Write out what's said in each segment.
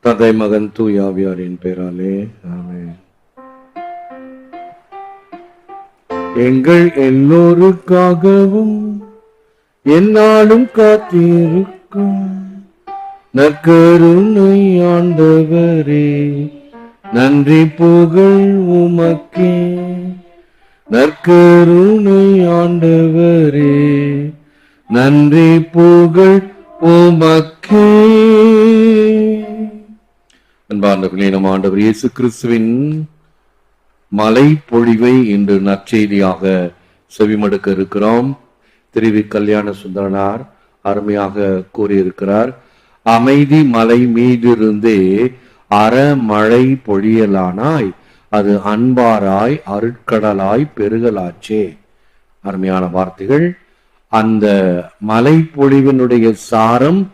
தந்தை மகன் தூயாவியாரின் பெயராலே ஆமென். எங்கள் எல்லோருக்காகவும் என்னாலும் காத்திருக்கும் நற்கருணை ஆண்டவரே நன்றி புகழ் உமக்கே. நற்கருணை ஆண்டவரே நன்றி புகழ் உமக்கே. அன்பார்ந்தவர்களே நம் ஆண்டவர் இயேசு கிறிஸ்துவின் மலை பொழிவை இன்று நற்செய்தியாக செவிமடுக்க இருக்கிறோம். திருவி கல்யாண சுந்தரனார் அருமையாக கூறியிருக்கிறார் அமைதி மலை மீதிருந்தே அறமழை பொழியலானாய் அது அன்பாராய் அருட்கடலாய் பெருகலாச்சே. அருமையான வார்த்தைகள். அந்த மலை பொழிவினுடைய சாரம்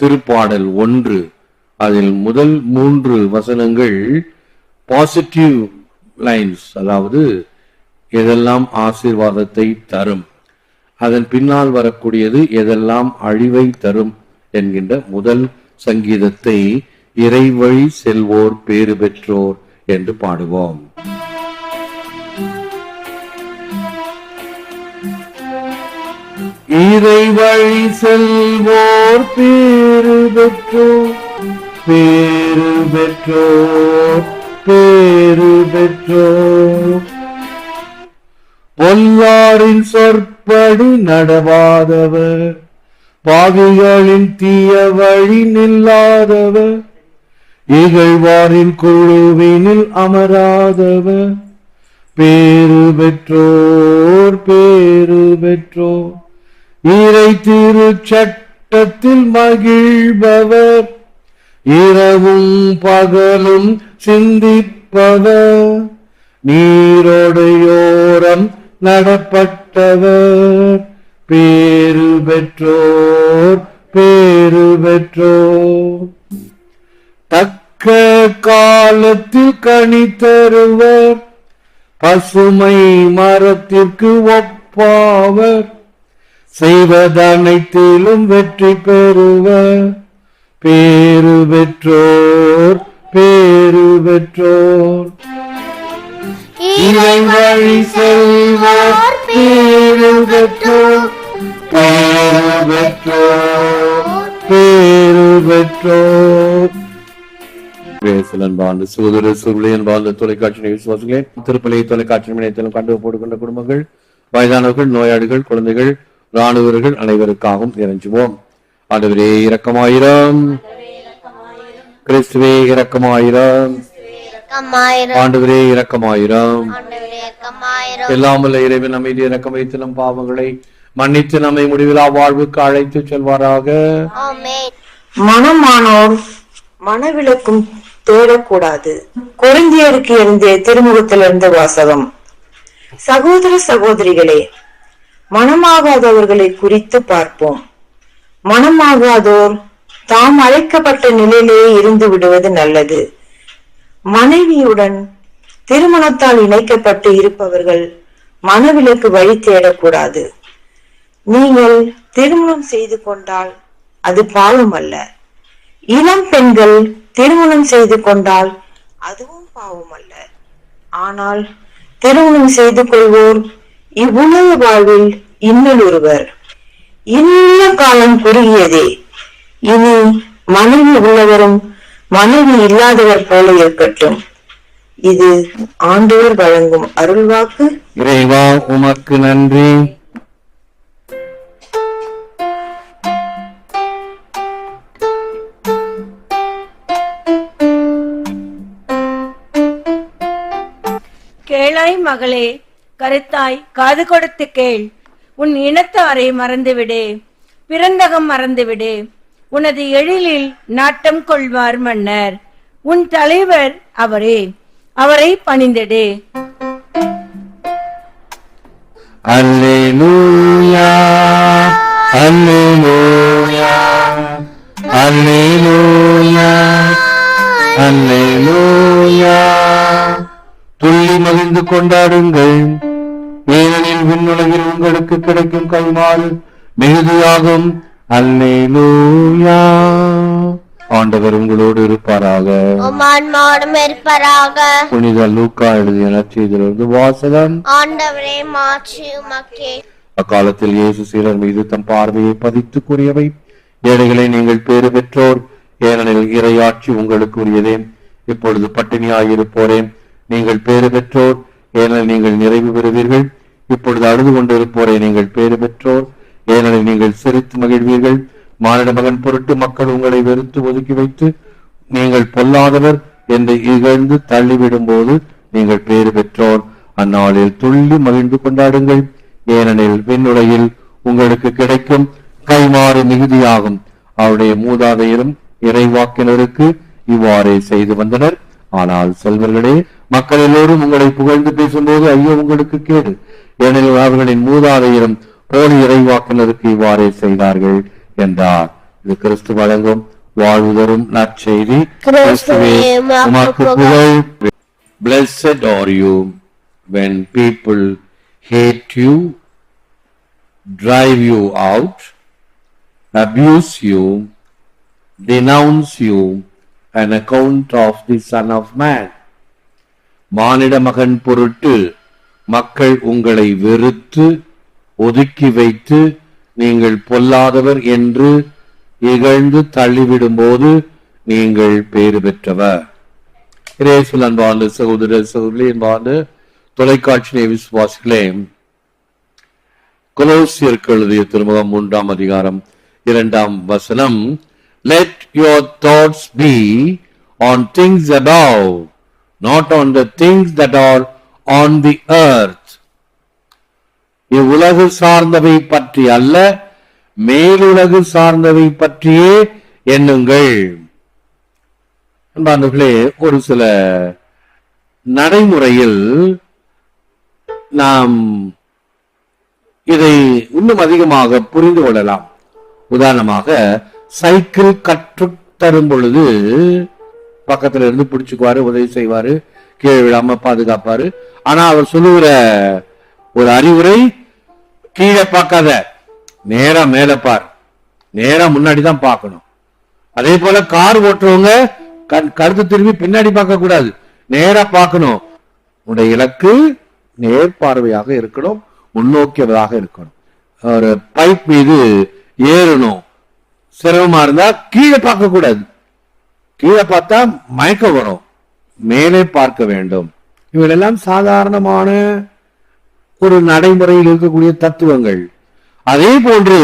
திருப்பாடல் ஒன்று. அதில் முதல் மூன்று வசனங்கள் பாசிட்டிவ் லைன்ஸ் அதாவது எதெல்லாம் ஆசீர்வாதத்தை தரும் அதன் பின்னால் வரக்கூடியது எதெல்லாம் அழிவை தரும் என்கின்ற முதல் சங்கீதத்தை இறைவழி செல்வோர் பேறு பெற்றோர் என்று பாடுவோம். இறைவழி செல்வோர் பேறு பெற்றோர். பேரு பெற்றோ பேரு பெற்றோ பொல்லாரின் சொற்படி நடவாதவர் பாவிகளின் தீய வழி நில்லாதவர் இகழ்வாரின் குழுவினில் அமராதவர். பேரு பெற்றோர் பேரு பெற்றோர். இறை திருச்சட்டத்தில் மகிழ்பவர் இரவும் பகலும் சிந்திப்பவர் நீரோடையோரம் நடப்பட்டவர் பேரு பெற்றோர் பேரு பெற்றோர். தக்க காலத்தில் கணித்தருவர் தருவர் பசுமை மரத்திற்கு ஒப்பாவர். செய்வதனைத்திலும் வெற்றி பெறுவர். பேரு பெற்றோர் பேரு பெற்றோர். இறை வழி செல்வோர் பேரு பெற்றோர் பேரு பெற்றோர் பேரு பெற்றோர். பேசல் சோதர சுருளை அன்பார்ந்த தொலைக்காட்சி விசுவாசங்களே திருப்பலை தொலைக்காட்சி நிலையத்திலும் கண்டு போட்டுக்கொண்ட குடும்பங்கள் வயதானவர்கள் நோயாளிகள் குழந்தைகள் ராணுவர்கள் அனைவருக்காகவும் இறைஞ்சுவோம். ஆண்டவரே இரக்கமாயிரம். கிறிஸ்துவே இரக்கமாயிரம். ஆண்டவரே இரக்கமாயிரம். எல்லாமல்ல இறைவன் அமைதி இறக்கம் வைத்து நம் பாவங்களை மன்னித்து நம்மை முடிவிலா வாழ்வுக்கு அழைத்து செல்வாராக. ஆமென். மனமானோர் மனவிளக்கும் தேடக்கூடாது. கொரிந்தியருக்கு இருந்தே திருமுகத்திலிருந்து வாசகம். சகோதர சகோதரிகளே மனமாகாதவர்களை குறித்து பார்ப்போம். மனமாகாதோர் தாம் அழைக்கப்பட்ட நிலையிலேயே இருந்து விடுவது நல்லது. மனைவியுடன் திருமணத்தால் இணைக்கப்பட்டு இருப்பவர்கள் மனவிலக்கு வழி தேடக்கூடாது. நீங்கள் திருமணம் செய்து கொண்டால் அது பாவம் அல்ல. இளம் பெண்கள் திருமணம் செய்து கொண்டால் அதுவும் பாவம் அல்ல. ஆனால் திருமணம் செய்து கொள்வோர் இவ்வுலக வாழ்வில் இன்னும் ஒருவர். இன்ன காலம் குறுகியதே? இனி மனைவி உள்ளவரும் மனைவி இல்லாதவர் போல இருக்கட்டும். இது ஆண்டவர் வழங்கும் அருள்வாக்கு இறைவா உமக்கு நன்றி. கேளாய் மகளே கருத்தாய் காது கொடுத்து கேள். உன் இனத்தாரை மறந்துவிடு. பிறந்தகம் மறந்துவிடு. உனது எழிலில் நாட்டம் கொள்வார் மன்னர். உன் தலைவர் அவரே. அவரை பணிந்திடு. அல்லேலூயா. அல்லேலூயா. அல்லேலூயா. அல்லேலூயா. துள்ளி மகிழ்ந்து கொண்டாடுங்கள். விண்ணுலகில் உங்களுக்கு கிடைக்கும் கைமாறு மிகுதியாகும். அல்லேலூயா. ஆண்டவர் உங்களோடு இருப்பாராக. இருப்பராக. புனித லூக்கா எழுதிய நற்செய்தியிலிருந்து வாசகம். ஆண்டவரே மாற்றி அக்காலத்தில் இயேசு சீலர் மீது தம் பார்வையை பதித்து கூறியவை ஏழைகளை நீங்கள் பேறு பெற்றோர். ஏனெனில் இறையாட்சி உங்களுக்கு உரியதே இப்பொழுது பட்டினியாயிருப்போரேன் நீங்கள் பேறு பெற்றோர். ஏனெனில் நீங்கள் நிறைவு பெறுவீர்கள். இப்பொழுது அழுது கொண்டிருப்போரை நீங்கள் பேறு பெற்றோர். ஏனெனில் நீங்கள் சிரித்து மகிழ்வீர்கள். மானிட மகன் பொருட்டு மக்கள் உங்களை வெறுத்து ஒதுக்கி வைத்து நீங்கள் பொல்லாதவர் என்று இகழ்ந்து தள்ளிவிடும் போது நீங்கள் பேறு பெற்றோர். அந்நாளில் துள்ளி மகிழ்ந்து கொண்டாடுங்கள். ஏனெனில் விண்ணுலையில் உங்களுக்கு கிடைக்கும் கைமாறு மிகுதியாகும். அவருடைய மூதாதையரும் இறைவாக்கினருக்கு இவ்வாறே செய்து வந்தனர். ஆனால் செல்வர்களே மக்கள் எல்லோரும் உங்களை புகழ்ந்து பேசும்போது ஐயோ உங்களுக்கு கேடு. ஏனெனில் அவர்களின் மூதாதையரும் போலி இறைவாக்கினருக்கு இவ்வாறே செய்தார்கள் என்றார் இது கிறிஸ்து வழங்கும் வாழ்வு தரும் நற்செய்தி கிறிஸ்துவே உமக்கு புகழ் Blessed are you when people hate you, drive you out, abuse you, denounce you, an account of the Son of Man. மானிட மகன் பொருட்டு மக்கள் உங்களை வெறுத்து ஒதுக்கி வைத்து நீங்கள் பொல்லாதவர் என்று இகழ்ந்து தள்ளிவிடும்போது நீங்கள் பேறு பெற்றவர். இயேசுவில் அன்பாண்டு சகோதர சகோதரி அன்பாண்டு தொலைக்காட்சியை விசுவாசிகளே கொலோசியருக்கு எழுதிய திருமுகம் மூன்றாம் அதிகாரம் இரண்டாம் வசனம் let your thoughts be on things above not on the things that are on the earth. இவ்வுலகு சார்ந்தவை பற்றி அல்ல மேலுலகு சார்ந்தவை பற்றியே எண்ணுங்கள். அன்பார்ந்தவர்களே ஒரு சில நடைமுறையில் நாம் இதை இன்னும் அதிகமாக புரிந்து கொள்ளலாம். உதாரணமாக சைக்கிள் கற்று தரும் பொழுது பக்கத்துல இருந்து பிடிச்சுக்குவாரு உதவி செய்வாரு கீழே விழாம பாதுகாப்பாரு ஆனா அவர் சொல்லுகிற ஒரு அறிவுரை கீழே பார்க்காத. நேரா மேல பார். நேரா முன்னாடி தான் பார்க்கணும். அதே போல கார் ஓட்டுறவங்க கண் கருத்து திரும்பி பின்னாடி பார்க்க கூடாது. நேரா பார்க்கணும். உடைய இலக்கு நேர்பார்வையாக இருக்கணும் முன்னோக்கியதாக இருக்கணும். ஒரு பைப் மீது ஏறணும். சிரமமா இருந்தா கீழே பார்க்க கூடாது. கீழே பார்த்தா மயக்கம் வரும். மேலே பார்க்க வேண்டும். இவையெல்லாம் சாதாரணமான ஒரு நடைமுறையில் இருக்கக்கூடிய தத்துவங்கள். அதே போன்று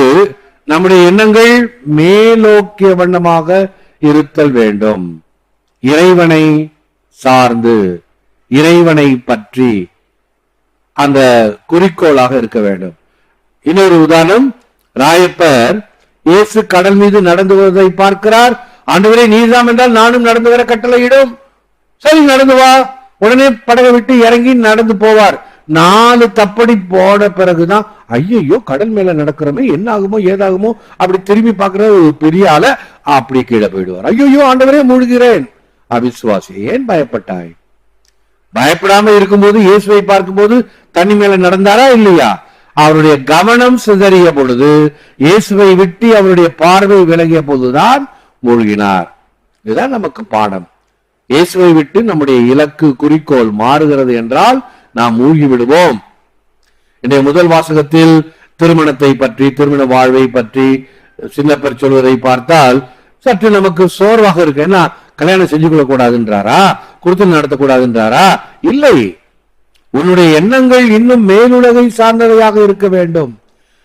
நம்முடைய எண்ணங்கள் மேலோக்கிய வண்ணமாக இருத்தல் வேண்டும். இறைவனை சார்ந்து இறைவனை பற்றி அந்த குறிக்கோளாக இருக்க வேண்டும். இன்னொரு உதாரணம் ராயப்பர் இயேசு கடல் மீது நடந்து வருவதை பார்க்கிறார். ஆண்டவரே நீர்தாம் என்றால் நானும் நடந்து வர கட்டளையிடும். சரி நடந்து வா. உடனே படகை விட்டு இறங்கி நடந்து போவார். நாலு தப்படி போன பிறகுதான் ஐயையோ கடல் மேல நடக்கிறோமே என்ன ஆகுமோ ஏதாகுமோ அப்படி திரும்பி பார்க்கிற ஒரு பெரிய ஆள அப்படி கீழே போயிடுவார். ஐயோ ஆண்டவரே மூழ்கிறேன். அவிசுவாசி ஏன் பயப்பட்டாய்? பயப்படாம இருக்கும்போது இயேசுவை பார்க்கும்போது தண்ணி மேல நடந்தாரா இல்லையா? அவருடைய கவனம் சிதறிய பொழுது இயேசுவை விட்டு அவருடைய பார்வை விலகிய போதுதான் மூழ்கினார். இதுதான் நமக்கு பாடம். இயேசுவை விட்டு நம்முடைய இலக்கு குறிக்கோள் மாறுகிறது என்றால் நாம் மூழ்கி விடுவோம் இன்றைய முதல் வாசகத்தில் திருமணத்தை பற்றி திருமண வாழ்வை பற்றி சின்னப்பர் சொல்வதை பார்த்தால் சற்று நமக்கு சோர்வாக இருக்கு. என்ன? கல்யாணம் செஞ்சு கொள்ள கூடாதுன்றாரா குடுத்தல் நடத்தக்கூடாதுன்றாரா? இல்லை. உன்னுடைய எண்ணங்கள் இன்னும் மேலுலகை சார்ந்தவையாக இருக்க வேண்டும்.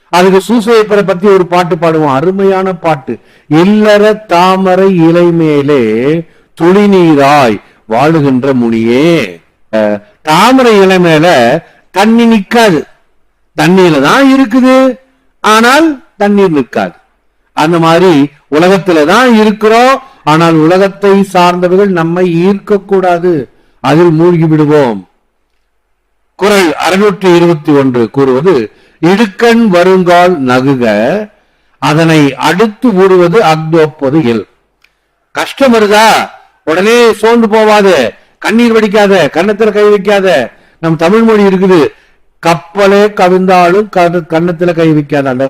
அதுக்கு சூசையப்பரை பத்தி ஒரு பாட்டு பாடுவோம். அருமையான பாட்டு. இல்லற தாமரை இலை மேலே துளி நீராய் வாழுகின்ற முனியே. தாமரை இலை மேல தண்ணி நிற்காது தண்ணீர்ல தான் இருக்குது. ஆனால் தண்ணீர் நிற்காது அந்த மாதிரி உலகத்துல தான் இருக்கிறோம். ஆனால் உலகத்தை சார்ந்தவர்கள் நம்மை ஈர்க்க கூடாது அதில் மூழ்கி விடுவோம். குரல் அறுநூற்றி இருபத்தி ஒன்று கூறுவது இடுக்கண் வருங்கால் நகுக அதனை அடுத்து ஊடுவது அக்தோப்பது இல் கஷ்டம் வருதா? உடனே சோர்ந்து போவாத கண்ணீர் வடிக்காத கண்ணத்துல கை வைக்காத. நம் தமிழ் மொழி இருக்குது கப்பலே கவிழ்ந்தாலும் கண்ண- கன்னத்துல கை வைக்காத அந்த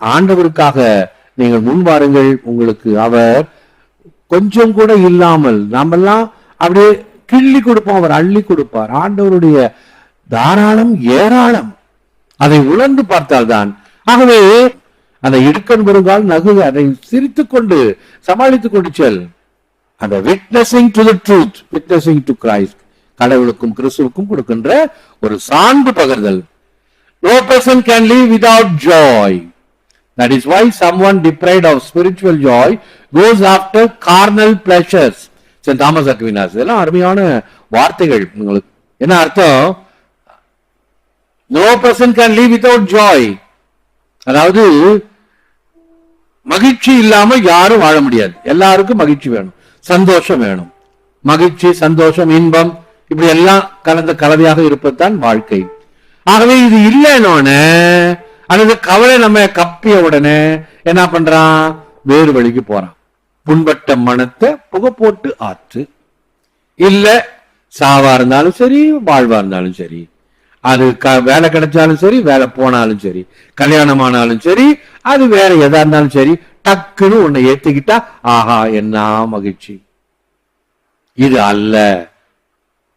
ஆண்டவருக்காக நீங்கள் முன் வாருங்கள் உங்களுக்கு அவர் கொஞ்சம் கூட இல்லாமல் நாமெல்லாம் அப்படியே கிள்ளி கொடுப்போம் அவர் அள்ளி கொடுப்பார். ஆண்டவருடைய தாராளம் ஏராளம். அதை உணர்ந்து பார்த்தால்தான். ஆகவே அந்த இடுக்கன் வருங்கால் நகு அதை சிரித்துக் கொண்டு சமாளித்துக் கொண்டு செல். அந்த witnessing to the truth witnessing to Christ கடவுளுக்கும் கிறிஸ்துவுக்கும் கொடுக்கின்ற ஒரு சான்று பகர்தல். No person can live without joy that is why someone deprived of spiritual joy goes after carnal pleasures saint Thomas Aquinas இதெல்லாம் அருமையான வார்த்தைகள். உங்களுக்கு என்ன அர்த்தம்? No person can live without joy அதாவது மகிழ்ச்சி இல்லாம யாரும் வாழ முடியாது. எல்லாருக்கும் மகிழ்ச்சி வேணும். சந்தோஷம் வேணும். மகிழ்ச்சி சந்தோஷம் இன்பம் இப்படி எல்லாம் கலந்த கலவையாக இருப்பதுதான் வாழ்க்கை. ஆகவே இது இல்லைன்னொன்னு அல்லது கவலை நம்ம கப்பிய உடனே என்ன பண்றான்? வேறு வழிக்கு போறான். புண்பட்ட மனத்தை புகை போட்டு ஆற்று. இல்ல சாவா இருந்தாலும் சரி வாழ்வா இருந்தாலும் சரி. அது க- வேலை கிடைச்சாலும் சரி வேலை போனாலும் சரி. கல்யாணம் ஆனாலும் சரி அது வேற எதா இருந்தாலும் சரி டக்குன்னு உன்னை ஏத்துக்கிட்டா ஆஹா என்ன மகிழ்ச்சி. இது அல்ல.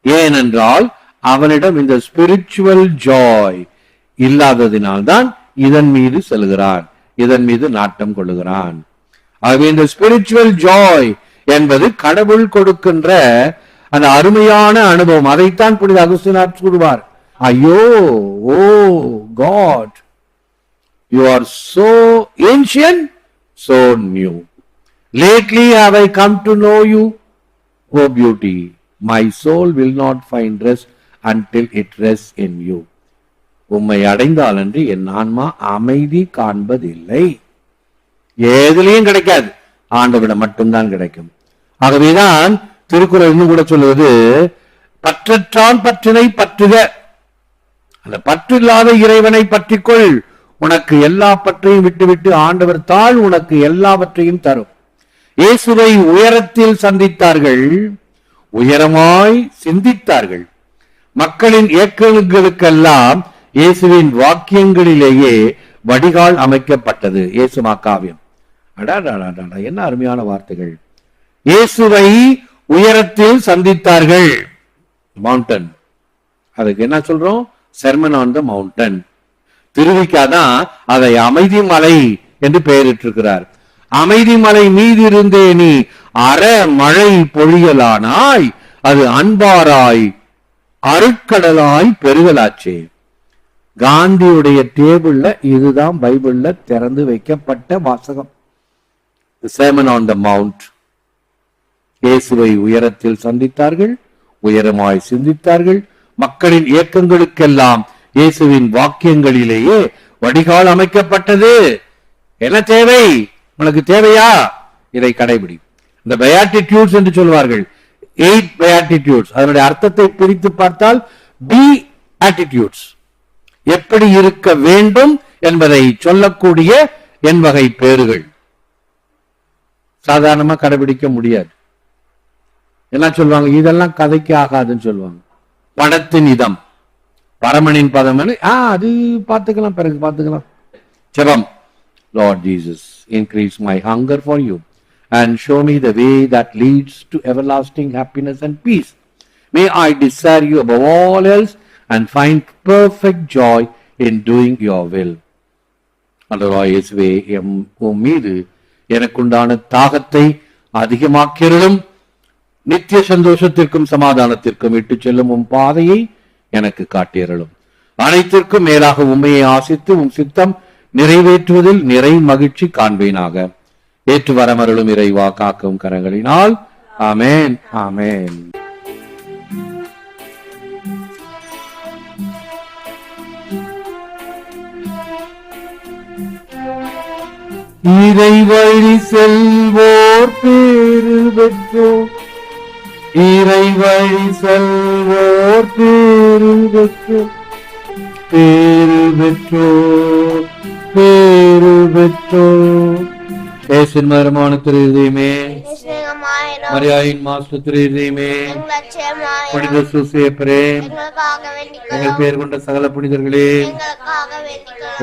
ஏனென்றால் அவனிடம் இந்த ஸ்பிரிச்சுவல் ஜாய் இல்லாததினால்தான் இதன் மீது செல்கிறான். இதன் மீது நாட்டம் கொள்ளுகிறான். ஆகவே இந்த ஸ்பிரிச்சுவல் ஜாய் என்பது கடவுள் கொடுக்கின்ற அந்த அருமையான அனுபவம். அதைத்தான் புனித அகுஸ்தினார் கூறுவார். ஐயோ ஓ God you are so ancient? So new. lately have i come to know you? O beauty, my soul will not find rest until it rests in you. உம்மை அடைந்தாலன்றி என் ஆன்மா அமைதி காண்பதில்லை. ஏதுலயும் கிடைக்காது. ஆண்டவிடம் மட்டும்தான் கிடைக்கும். ஆகவேதான் திருக்குறள் இன்னும் கூட சொல்லுவது பற்றற்றான் பற்றினை பற்றுக. அந்த பற்று இல்லாத இறைவனை பற்றிக்கொள். உனக்கு எல்லா பற்றையும் விட்டுவிட்டு ஆண்டவர் தாழ் உனக்கு எல்லாவற்றையும் தரும். இயேசுவை உயரத்தில் சந்தித்தார்கள் உயரமாய் சிந்தித்தார்கள். மக்களின் இயக்கங்களுக்கெல்லாம் இயேசுவின் வாக்கியங்களிலேயே வடிகால் அமைக்கப்பட்டது இயேசு மாக்காவியம் அடாடாடாடா என்ன அருமையான வார்த்தைகள். இயேசுவை உயரத்தில் சந்தித்தார்கள். மவுண்டன் அதுக்கு என்ன சொல்றோம்? செர்மன் ஆன் த மவுண்டன் திருவிக்காதான் அதை அமைதி மலை என்று பெயரிட்டிருக்கிறார். அமைதி மலை மீதி இருந்தே நீ அற மழை பொழியலானாய் அது அன்பாராய் அருக்கடலாய் பெருகலாச்சே. காந்தியுடைய டேபிள்ல இதுதான் பைபிள்ல திறந்து வைக்கப்பட்ட வாசகம். சேமன் ஆன் த மவுண்ட் இயேசுவை உயரத்தில் சந்தித்தார்கள் உயரமாய் சிந்தித்தார்கள் மக்களின் இயக்கங்களுக்கெல்லாம் இயேசுவின் வாக்கியங்களிலேயே வடிகால் அமைக்கப்பட்டது. என்ன தேவை? உனக்கு தேவையா? இதை கடைபிடி. இந்த பயாட்டிடியூட்ஸ் என்று சொல்வார்கள். எயிட் பயாட்டிடியூட்ஸ் அதனுடைய அர்த்தத்தை பிரித்து பார்த்தால் பி ஆட்டிடியூட்ஸ் எப்படி இருக்க வேண்டும் என்பதை சொல்லக்கூடிய என் வகை பேறுகள். சாதாரணமா கடைபிடிக்க முடியாது. என்ன சொல்லுவாங்க இதெல்லாம் கதைக்கு ஆகாதுன்னு சொல்லுவாங்க படத்தின் இதம். பரமனின் பதம் ஆ அது பார்த்துக்கலாம் பிறகு பார்த்துக்கலாம். ஜபம் Lord Jesus increase my hunger for you and show me the way that leads to everlasting happiness and peace may I desire you above all else and find perfect joy in doing your will ஆண்டவராய் இயேசுவே M உன் மீது எனக்குண்டான தாகத்தை அதிகமாக்கிறதும் நித்திய சந்தோஷத்திற்கும் சமாதானத்திற்கும் இட்டு செல்லும் உன் பாதையை எனக்கு காட்டியறலும் அனைத்திற்கும் மேலாக உண்மையை ஆசித்து உம் சித்தம் நிறைவேற்றுவதில் நிறை மகிழ்ச்சி காண்பேனாக. ஏற்று வரமருளும் இறைவா காக்கும் கரங்களினால். ஆமென். ஆமென். இறை வழி செல்வோர் பேரு பெற்றோர். இறை வழி செல்வோர் பேரு பெற்றோர் பேரு பெற்றோர் பேரு பெற்றோர். ஏசின் மரமான திரு இதயமே நிச்சயமாயிரும் மரியாயின் மாசு திரு இதயமே எங்கள் லட்சியமாயிரும் புனித சூசியப்பரே. எங்கள் பேர் கொண்ட சகல புனிதர்களே.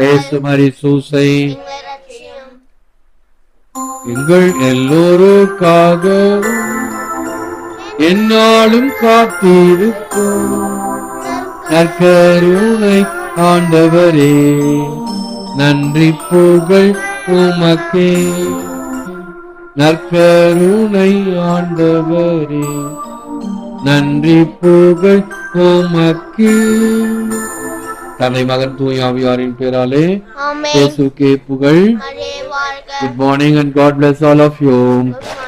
ஏசு மரி சூசை. எங்கள் எல்லோருக்காகவும் என்னாலும் காத்திருக்கும். நற்கருணை ஆண்டவரே நன்றி புகழ் உமக்கே. நற்கருணை ஆண்டவரே நன்றி புகழ் உமக்கே. தந்தை மகன் தூயாவியாரின் பேராலே இயேசுக்கே புகழ். Good morning and God all of you. Good